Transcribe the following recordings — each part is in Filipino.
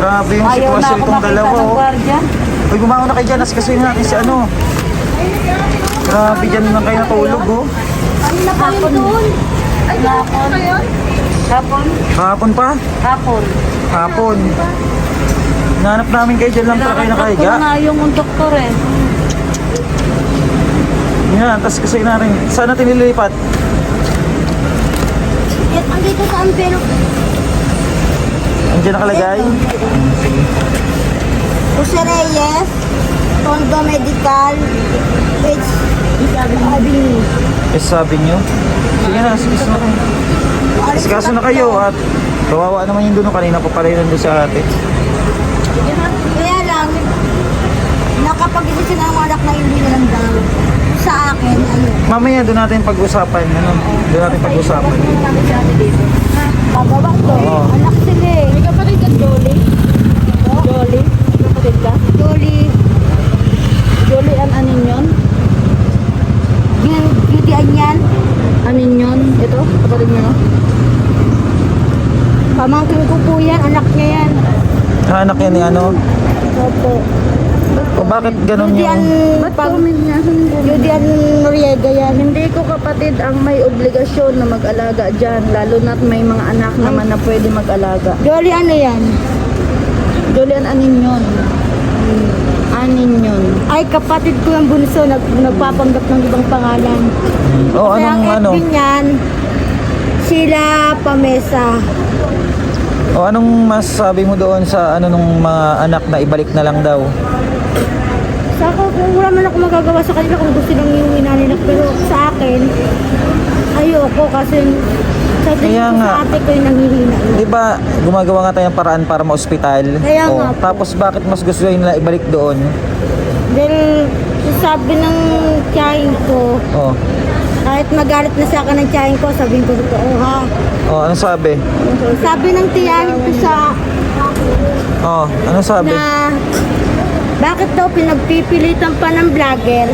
Grabe yung Ayaw na sitwasyon ako itong makita dalawa. ng Oh. gwardiya. Uy, bumangon na kayo dyan. Asikasuhin natin si ano. Grabe dyan lang kayo natulog oh. Ano na kayo doon? Ay, Hapon. Hapon. Kahapon pa? Hapon. Hapon. Nanap namin kayo dyan lang pala kayo nakahiga. Ko na yung doktor eh. Yan, tapos kasi na rin. Saan natin nililipat? Yan, andito sa ampero. Andiyan nakalagay. Jose Reyes, Tondo Medical, H. Avenue. Eh, sabi nyo. Sige na, sige na kayo. Asikaso na kayo at kawawa naman yung duno kanina pa pala yun nandun sa ate. Kaya lang, nakapag-isip sila ng mga anak na hindi na lang daw. Sa akin, ayun. Mamaya doon natin pag-usapan. Ano? Doon natin pag-usapan. Pababa ko. Oo. Anak sila eh. May kapatid ka, Jolly? Jolly? May kapatid ka? Dolly, Jolly an anin yun? Beauty beauty yan. Anin yun? Ito? Kapatid mo no? Pamangkin ko po yan, anak niya yan. Ah, anak yan ni ano? Opo. Bakit ganun Beauty an, yung... Ba't pag, comment niya? beauty an Noriega yan. Hindi ko kapatid ang may obligasyon na mag-alaga dyan. Lalo na't may mga anak naman na pwede mag-alaga. Dolly ano yan? Julian, anin yun? Anin yun? Ay, kapatid ko yung bunso, nag, nagpapanggap ng ibang pangalan. O Kaya anong ang ano? FB niyan, sila Pamesa. O anong masasabi mo doon sa ano nung mga anak na ibalik na lang daw? Sa ako, magagawa sa kanila kung gusto nang iuwi na nila. Pero sa akin, ayoko kasi sa tingin Kaya ko nga. sa ate ko yung nanghihina. Di ba gumagawa nga tayo ng paraan para ma-ospital? Kaya O, nga po. Tapos bakit mas gusto nila ibalik doon? Dahil sabi ng tiyahin ko, O, kahit magalit na sa akin ng tiyahin ko, sabihin ko totoo ha. o ano sabi? Sabi ng tiyahin ko sa O, ano sabi? na bakit daw pinagpipilitan pa ng vlogger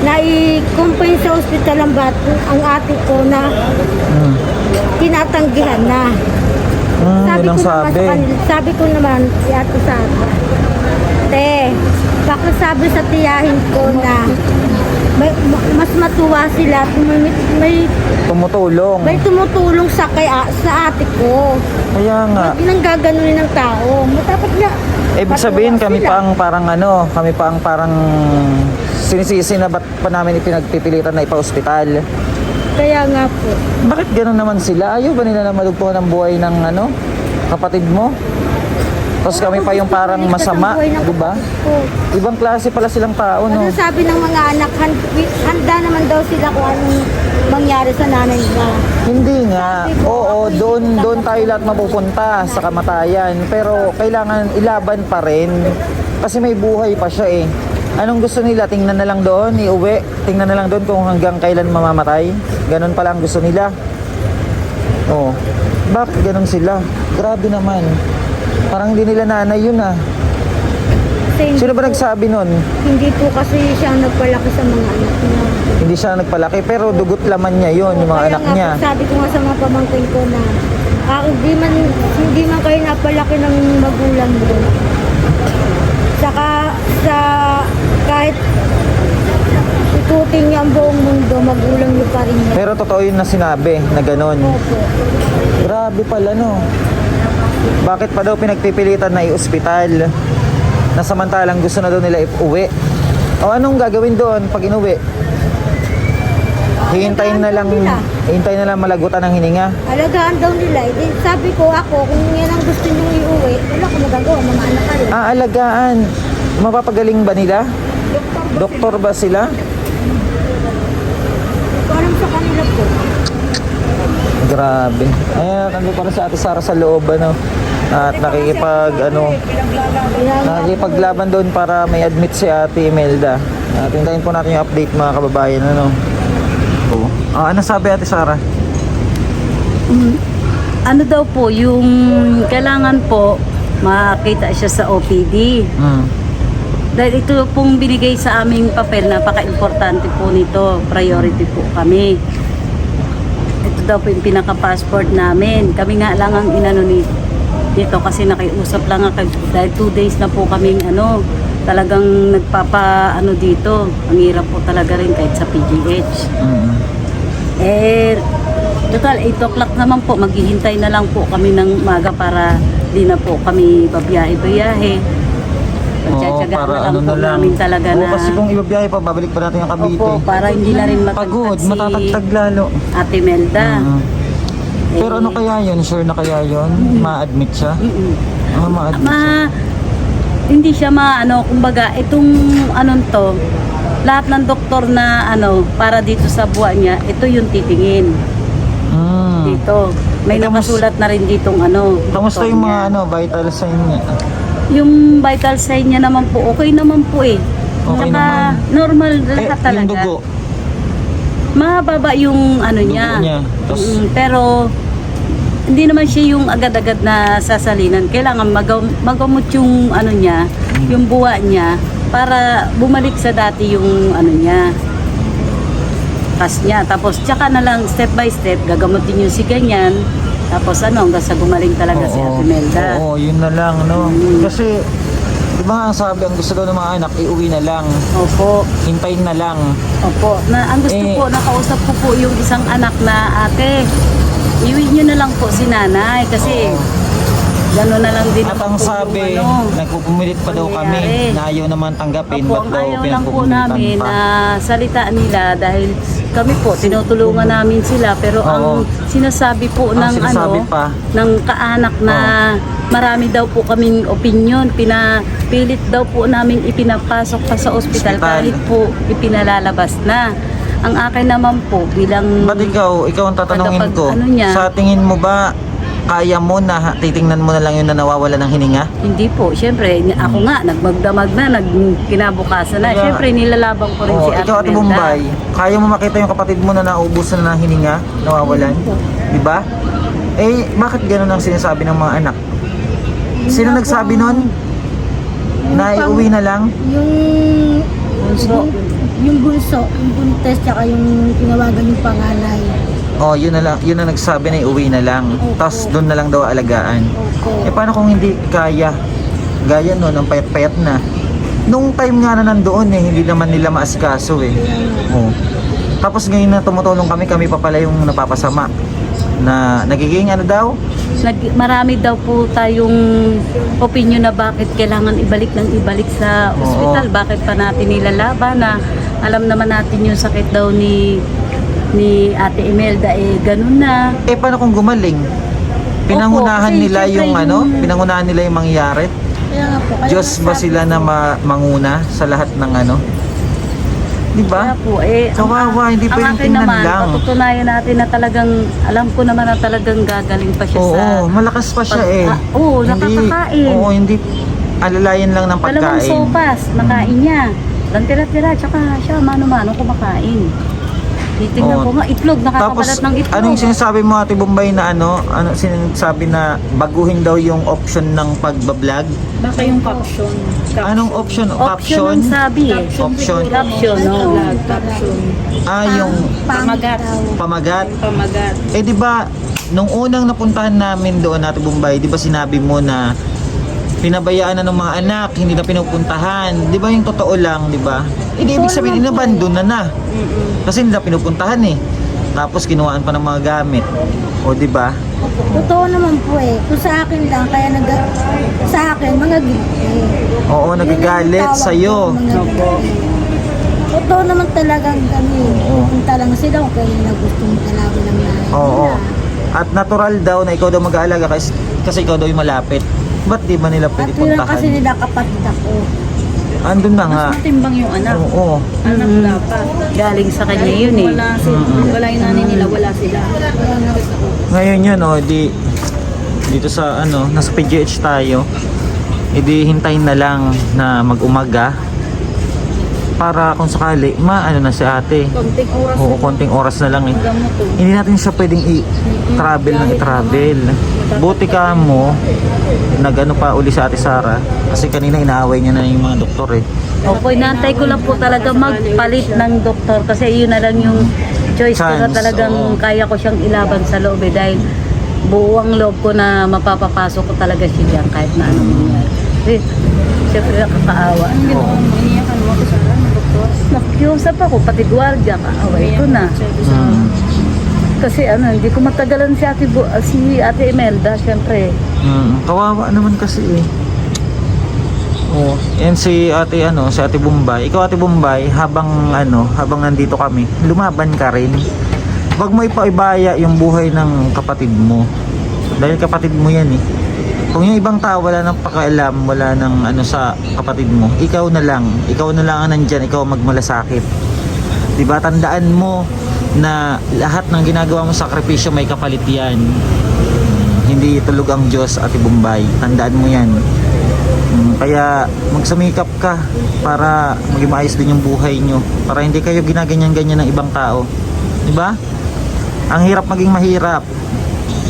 na i-confine sa ospital ang, bat, ang ate ko na Hmm. tinatanggihan na. Hmm, Sabi ko naman sabi. sa kanila, sabi ko naman, si ate sa Te, bakit sabi sa tiyahin ko na may, ma- mas matuwa sila at may, may, Tumutulong. may tumutulong sa, kay, sa ate ko. Kaya nga. Huwag nang gaganunin ng tao. Dapat na Ibig sabihin kami pa ang parang ano, kami pa ang parang sinisisi na ba't pa namin ipinagpipilitan na ipa-ospital. Kaya nga po. Bakit gano'n naman sila? Ayaw ba nila na madugtungan ang buhay ng ano, kapatid mo? Tapos kami pa yung parang masama, di ba? Ibang klase pala silang tao, no? Ano sabi ng mga anak, hand- handa naman daw sila kung anong mangyari sa nanay niya. Hindi nga. Oo, doon doon tayo lahat mapupunta sa kamatayan. Pero kailangan ilaban pa rin. Kasi may buhay pa siya eh. Anong gusto nila? Tingnan na lang doon, iuwi. Tingnan na lang doon kung hanggang kailan mamamatay. Ganon pala ang gusto nila. Oo. Bakit ganon sila? Grabe naman. Parang hindi nila nanay yun ah. Kasi Sino ba po- nagsabi nun? Hindi po kasi siya nagpalaki sa mga anak niya. Hindi siya nagpalaki pero dugot laman niya yon yung mga Kaya anak nga niya. po, sabi ko nga sa mga pamangkin ko na ah, hindi man hindi man kayo napalaki ng magulang mo. Saka sa kahit ikutin niya ang buong mundo, magulang niyo pa rin niya. Pero totoo yun na sinabi na ganon. Opo. Grabe pala no. Bakit pa daw pinagpipilitan na i-ospital? Na samantalang gusto na daw nila iuwi. O anong gagawin doon pag inuwi? Hihintayin na lang, hihintayin na lang malagutan ng hininga. Alagaan daw nila. Eh, sabi ko ako, kung yan ang gusto niyo iuwi, wala ko magagawa, mga anak kayo. Ah, alagaan. Mapapagaling ba nila? Doktor ba sila? Hindi ko alam sa kanila po. Grabe. Ayan, nandun para sa ate Sara sa loob, ano. At nakikipag, ano, nga, nakikipaglaban doon para may admit si ate Imelda. Uh, tintayin po natin yung update mga kababayan, ano. Oo. Ah, ano sabi ate Sara? ano daw po, yung kailangan po makita siya sa OPD. Hmm. Dahil ito pong binigay sa aming papel, napaka-importante po nito. Priority po kami. Daw po yung pinaka-passport namin. Kami nga lang ang inano ni dito kasi nakiusap lang ako dahil two days na po kaming ano, talagang nagpapa ano dito. Ang hirap po talaga rin kahit sa PGH. Mm. Eh, total 8 o'clock naman po, maghihintay na lang po kami ng umaga para di na po kami babiyahe-biyahe. Pagtsatsagaan na lang po namin talaga Oo, na. kasi kung ibabiyahe pa, babalik pa natin ang Cavite. Opo, para hindi na rin matagtag Pagod, si matatagtag lalo. Ate Melda. Mm. Eh, Pero ano kaya yun? Sure na kaya yun? Ma-admit siya? mm-mm. Ah, ma-admit Ma, siya. hindi siya maano, kumbaga, itong anong to, lahat ng doktor na ano, para dito sa buwan niya, ito yung titingin. Mm. Dito. May Eh, kamus- nakasulat na rin ditong ano. Kamusta doktor yung mga niya. ano, vital sign niya? Yung vital sign niya naman po, okay naman po eh. Okay Tsaka naman. normal Eh, lahat yung talaga. dugo. Mahaba yung ano Dugo niya. niya. Tas- Mm, pero hindi naman siya yung agad-agad na sasalinan. Kailangan magam- magamot yung ano niya, Mm. yung buwa niya para bumalik sa dati yung ano niya. Tas niya. Tapos tsaka na lang step by step gagamutin yung si ganyan. Tapos ano hanggang sa gumaling talaga si Ate Melda. Oo, yun na lang, no? Mm. Kasi, di ba nga ang sabi, ang gusto daw ng mga anak, iuwi na lang. Opo. Hintayin na lang. Opo. Na, ang gusto Eh, po, nakausap ko po yung isang anak na ate, iwi nyo na lang po si nanay kasi gano'n na lang din At naman ang po sabi, yung ano. nagpupumilit pa daw kami nangyayari. na ayaw naman tanggapin. Opo, Ba't ang daw ayaw lang po pinagpupumilitan namin pa? na salita nila dahil kami po, tinutulungan namin sila pero Oo. ang sinasabi po Ang ng sinasabi ano, pa. ng kaanak na marami daw po kaming opinion, pinapilit daw po namin ipinapasok pa sa ospital Ospital. kahit po ipinalalabas na. Ang akin naman po bilang Ba't ikaw, ikaw ang tatanungin Tagapag- ko, ano niya? sa tingin mo ba, kaya mo na titingnan mo na lang yun na nawawala ng hininga? Hindi po, syempre, ni- ako nga, nagmagdamag na, nag kinabukasan na. Kaya- Syempre, nilalabang ko rin Oo, si Ate ikaw at. Bombay, kaya mo makita yung kapatid mo na naubusan na ng hininga, nawawalan? Di ba? Eh, bakit ganun ang sinasabi ng mga anak? Sino nagsabi nun? Na iuwi na lang? Yung Bunso. yung bunso, yung buntes, tsaka yung tinawagan yung panganay. Oh, yun na lang, yun na nagsabi na iuwi na lang. Opo. Tapos doon na lang daw alagaan. Opo. Eh paano kung hindi kaya? Gaya no, ng payat-payat na. Nung time nga na nandoon eh, hindi naman nila maasikaso eh. Oh. Tapos ngayon na tumutulong kami, kami pa pala yung napapasama. Na nagiging ano daw? Nag, marami daw po tayong opinion na bakit kailangan ibalik ng ibalik sa Oo. ospital. Bakit pa natin nilalaban na alam naman natin yung sakit daw ni ni Ate Imelda eh ganun na. Eh paano kung gumaling? Pinangunahan kasi nila syempre yung yung- ano? Pinangunahan nila yung mangyayari? Kaya nga po. kaya Diyos ba sabi- sila na ma- manguna sa lahat ng ano? Di ba? Kaya po eh ang- Kawawa, hindi ang pwedeng akin tingnan naman, lang. patutunayan natin na talagang alam ko naman na talagang gagaling pa siya Oo, sa malakas pa siya eh. Ah, oo, nakakakain. Oo, hindi alalayan lang ng Dalawang pagkain. sopas, nakain niya. Lang tira-tira, tsaka siya mano-mano kumakain. Titignan Oo. ko nga, itlog, nakakabalat ng itlog. ano yung sinasabi mo Ate Bombay na ano? Ano sinasabi na baguhin daw yung option ng pagbablog? Baka yung caption. Anong option? Option ang sabi eh. Option. Caption, no. Vlog, caption. Ah, yung Pamagat. pamagat. Pamagat. Eh di ba nung unang napuntahan namin doon Ate Bombay, di ba sinabi mo na pinabayaan na ng mga anak, hindi na pinupuntahan. Di ba yung totoo lang, di ba? Eh di ibig sabihin, inabandon na na. Kasi hindi na pinupuntahan eh. Tapos kinuhaan pa ng mga gamit. O di ba? Totoo naman po eh. Kung sa akin lang, kaya nag... Sa akin, mga gilti. Oo, nagagalit sa iyo. Totoo naman talagang kami. Oo. Pupunta lang sila kung kaya na gusto mo talaga ng Oo. At natural daw na ikaw daw mag-aalaga kasi, kasi ikaw daw yung malapit. Ba't di ba nila pwede lang puntahan? kasi nila kapatid ako. Andun na nga. Mas matimbang yung anak. Oo. Anak Mm. dapat. Galing sa kanya yun eh. Wala, sila, wala yung nanay nila, wala sila. Ngayon yun, oh, di dito sa ano, nasa PGH tayo. Edi hintayin na lang na mag-umaga para kung sakali maano na si ate. Konting oras Oo, konting oras na lang eh. Hindi natin siya pwedeng i-travel ng i-travel. Buti ka mo, nag-ano pa uli sa ate Sara. Kasi kanina inaaway niya na yung mga doktor eh. Opo, inaantay ko lang po talaga magpalit ng doktor kasi yun na lang yung choice ko na Chance, talagang oo. kaya ko siyang ilaban sa loob eh dahil buo ang loob ko na mapapapasok ko talaga siya dyan kahit na ano mangyari. Eh, siyempre nakakaawa. Oo. Iniyakan mo ako sa doktor. Nakikiusap ako, pati gwardiya, kaaway ko na. Mm. Kasi ano, hindi ko matagalan si Ate, Bu- ah, si Ate Imelda, siyempre. Mm, kawawa naman kasi eh. Oh, yan si Ate ano, si Ate Bombay. Ikaw Ate Bombay, habang ano, habang nandito kami, lumaban ka rin. Huwag mo ipaibaya yung buhay ng kapatid mo. Dahil kapatid mo yan eh. Kung yung ibang tao wala nang pakialam, wala nang ano sa kapatid mo, ikaw na lang. Ikaw na lang ang nandyan, ikaw magmalasakit. 'Di ba? Tandaan mo na lahat ng ginagawa mo sakripisyo may kapalit yan. Hindi tulog ang Diyos, Ate Bombay. Tandaan mo yan. Mm, Kaya magsumikap ka para maging maayos din yung buhay nyo. Para hindi kayo ginaganyan-ganyan ng ibang tao. Di ba? Ang hirap maging mahirap.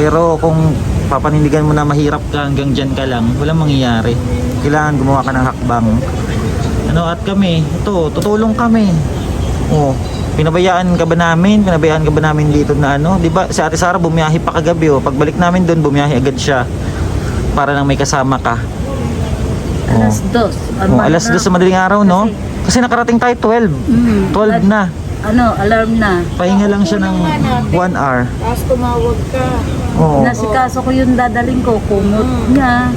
Pero kung papanindigan mo na mahirap ka hanggang dyan ka lang, walang mangyayari. Kailangan gumawa ka ng hakbang. Ano at kami, ito, tutulong kami. Oh, pinabayaan ka ba namin? Pinabayaan ka ba namin dito na ano? 'Di ba? Si Ate Sara bumiyahe pa kagabi oh. Pagbalik namin doon, bumiyahe agad siya. Para nang may kasama ka. Alas dos. Oh, alas dos sa madaling araw, no? Kasi nakarating tayo 12. Mm, 12 na. Ano, alarm na. Pahinga lang siya ng 1 hour. Tapos tumawag ka. Oo. Nasikaso ko yung dadaling ko, kumot niya,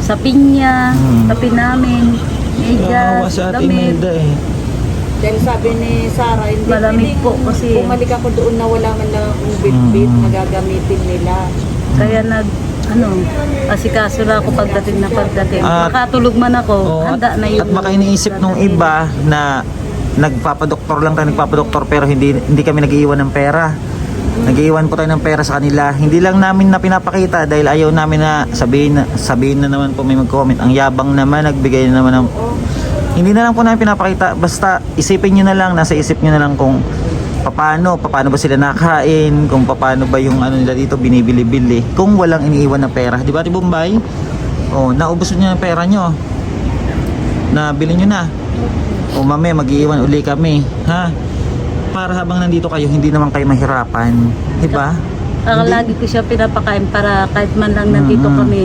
sa pinya, Hmm. tapi namin, medyas, Kawawa si Ate damit. Imelda eh. Dahil sabi ni Sarah, hindi Malamig pwedeng po kasi. Bumalik ako doon na wala man lang akong bit-bit Mm. na gagamitin nila. Kaya nag, ano, asikaso na ako pagdating na pagdating. At- Makatulog man ako, Oo, handa na yung... at baka iniisip nung iba na nagpapadoktor lang tayo nagpapadoktor pero hindi hindi kami nag-iiwan ng pera. Nag-iiwan po tayo ng pera sa kanila. Hindi lang namin na pinapakita dahil ayaw namin na sabihin na, sabihin na naman po may mag-comment. Ang yabang naman, nagbigay na naman ng... Hindi na lang po namin pinapakita. Basta isipin nyo na lang, nasa isip nyo na lang kung paano, paano ba sila nakain, kung paano ba yung ano nila dito binibili-bili. Kung walang iniiwan na pera. Di ba, Ate Bombay? Oh, naubos nyo yung pera nyo na bilhin nyo na. O mamaya mag-iiwan uli kami, ha? Para habang nandito kayo, hindi naman kayo mahirapan, di ba? Ang Hindi- lagi ko siya pinapakain para kahit man lang nandito Mm-mm. kami,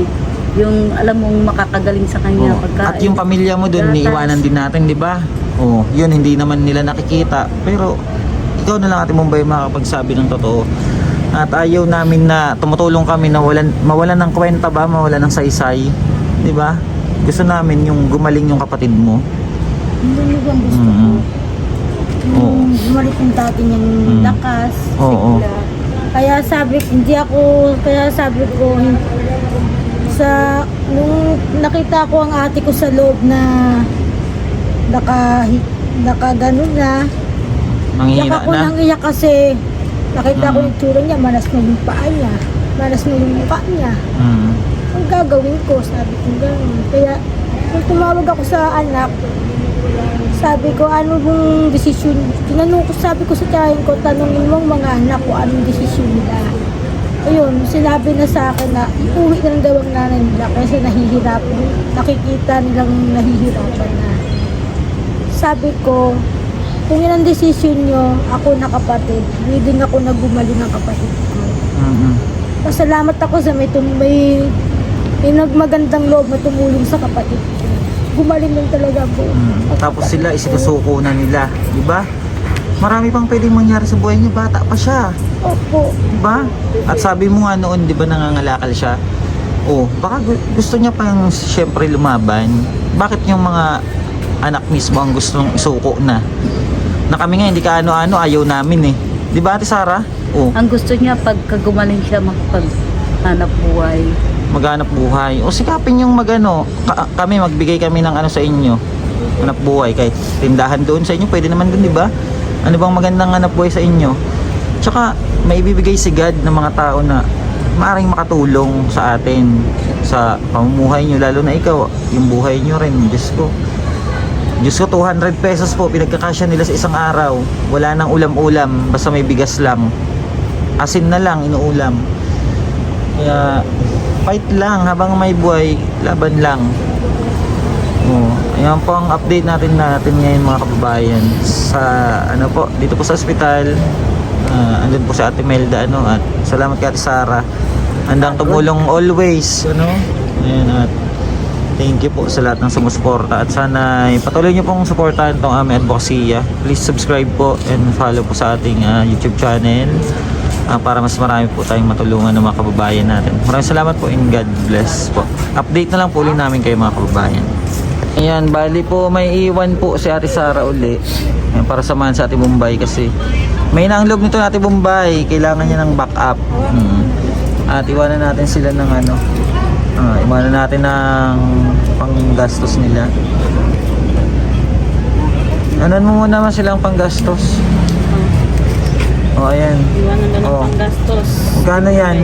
yung alam mong makakagaling sa kanya Oo. pagkain. At yung pamilya mo doon, niiwanan din natin, di ba? Oh, yun hindi naman nila nakikita. Pero ikaw na lang Ate Mumbai makakapagsabi ng totoo. At ayaw namin na tumutulong kami na walan, mawalan ng kwenta ba, mawalan ng saysay, di ba? Gusto namin yung gumaling yung kapatid mo. Hindi yun ang gusto ko. Mm. Oo. Yung bumalik yung dati niyang Mm. lakas. Oo. sigla. Kaya sabi, hindi ako, kaya sabi ko, sa, nung nakita ko ang ate ko sa loob na naka, naka ganun na, Manghihina Iyak ako na. nang iyak kasi nakita ko Mm. yung tsura niya, manas na yung paa niya, manas na yung mukha niya. Mm. Ang gagawin ko, sabi ko gano'n. Kaya, nung tumawag ako sa anak, sabi ko, ano bang desisyon? Tinanong ko, sabi ko sa tiyahin ko, tanongin mo ang mga anak ko, anong desisyon nila. Ayun, sinabi na sa akin na iuwi na lang daw ang nanay nila kasi nahihirapan, nakikita nilang nahihirapan na. Sabi ko, kung yan ang desisyon nyo, ako na kapatid, willing ako na ng kapatid ko. Mm-mm. Pasalamat ako sa may, tum- may, may nagmagandang loob na tumulong sa kapatid ko. Gumaling lang talaga ako. Mm. Tapos sila isinusuko na nila, di ba? Marami pang pwedeng mangyari sa buhay niya, bata pa siya, Opo. di ba? At sabi mo nga noon, di ba nangangalakal siya? Oh, baka gu- gusto niya pang siyempre lumaban. Bakit yung mga anak mismo ang gustong isuko na? Na kami nga hindi ka ano-ano, ayaw namin eh. Di ba Ate Sara? Oh, Ang gusto niya pagka gumaling siya makapaghanap buhay. Maghanap buhay. O sikapin yung magano, ka- kami magbigay kami ng ano sa inyo. Hanap buhay kahit tindahan doon sa inyo, pwede naman doon, di ba? Ano bang magandang hanap buhay sa inyo? Tsaka may ibibigay si God ng mga tao na maaring makatulong sa atin sa pamumuhay nyo lalo na ikaw yung buhay nyo rin Diyos ko Diyos ko 200 pesos po pinagkakasya nila sa isang araw wala nang ulam-ulam basta may bigas lang asin na lang inuulam kaya fight lang habang may buhay laban lang. Oh, ayan po ang update natin natin ngayon mga kababayan. Sa ano po dito po sa ospital Ah, andun po si Ate Melda ano at salamat kay Ate Sara. Handang tumulong always. Ano. Ayan at thank you po sa lahat ng sumusuporta. At sana ay patuloy niyo pong suportahan tong aming advocacy. Please subscribe po and follow po sa ating ah, YouTube channel ah, para mas marami po tayong matulungan ng mga kababayan natin. Maraming salamat po and God bless po. Update na lang po ulit namin kayo mga kababayan. Ayan, bali po may iwan po si Ate Sara uli. Ayan, para samahan sa Ate Bombay kasi may nanglog nito na Ate Bombay. Kailangan niya ng backup. Mm. At iwanan natin sila ng ano. ah, iwanan natin ng panggastos nila. Anan mo muna naman silang panggastos. O, ayan. Iwanan na Oh. panggastos. Magkano yan?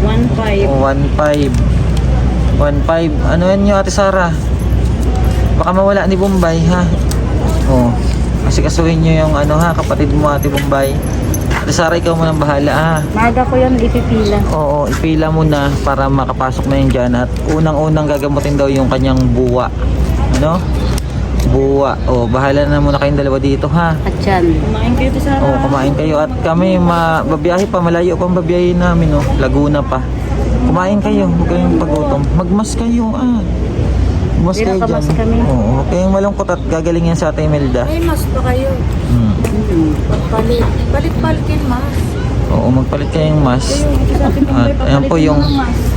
1.5. O, 1.5. 1.5. Ano yan nyo, Ate Sara? Baka mawala ni Bombay, ha? O. Kasi kasuhin nyo yung ano ha, kapatid mo, Ate Bombay. Ate Sara, ikaw mo nang bahala, ha? Maaga ko yan ipipila. Oo, ipila mo na para makapasok na yun dyan. At unang-unang gagamutin daw yung kanyang buwa. Ano? Buwa. O, bahala na muna kayong dalawa dito, ha? At yan. Kumain kayo sa Oo, kumain kayo. At kami, mababiyahe pa, malayo pang babiyahe namin, oh. Laguna pa. Kumain kayo, huwag kayong pagutom. Magmas kayo, ah. Magmas Hindi kayo dyan. nakamas kami. Oo, huwag kayong malungkot at gagaling yan sa Ate Imelda. May mas pa kayo. Hmm. Palit. Palit-palit yung mas. Oo, magpalit kayong mas. At ayan po yung...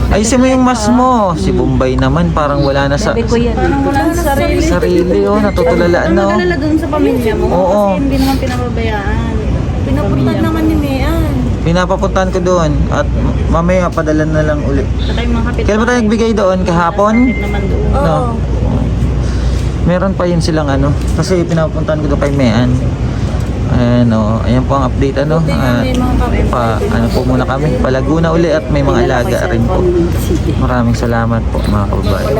Ayusin mo yung mas mo. Si Bombay naman, parang wala na sa... Sabi ko yan. Parang wala na sarili. Sarili, oh, natutulala na, oh. Nalala dun sa pamilya mo Oo. kasi hindi naman pinababayaan. Pinapunta naman ni Mayan. Pinapapuntahan ko doon at mamaya padala na lang uli. Saka yung mga kapit. Kailan ba tayo nagbigay doon? Kahapon? doon. Oo. No. Meron pa yun silang ano, kasi pinapuntahan ko doon kay Mean. Ayan o, ayan po ang update ano. At pa, ano po muna kami, palaguna uli at may mga alaga rin po. Maraming salamat po mga kababayan.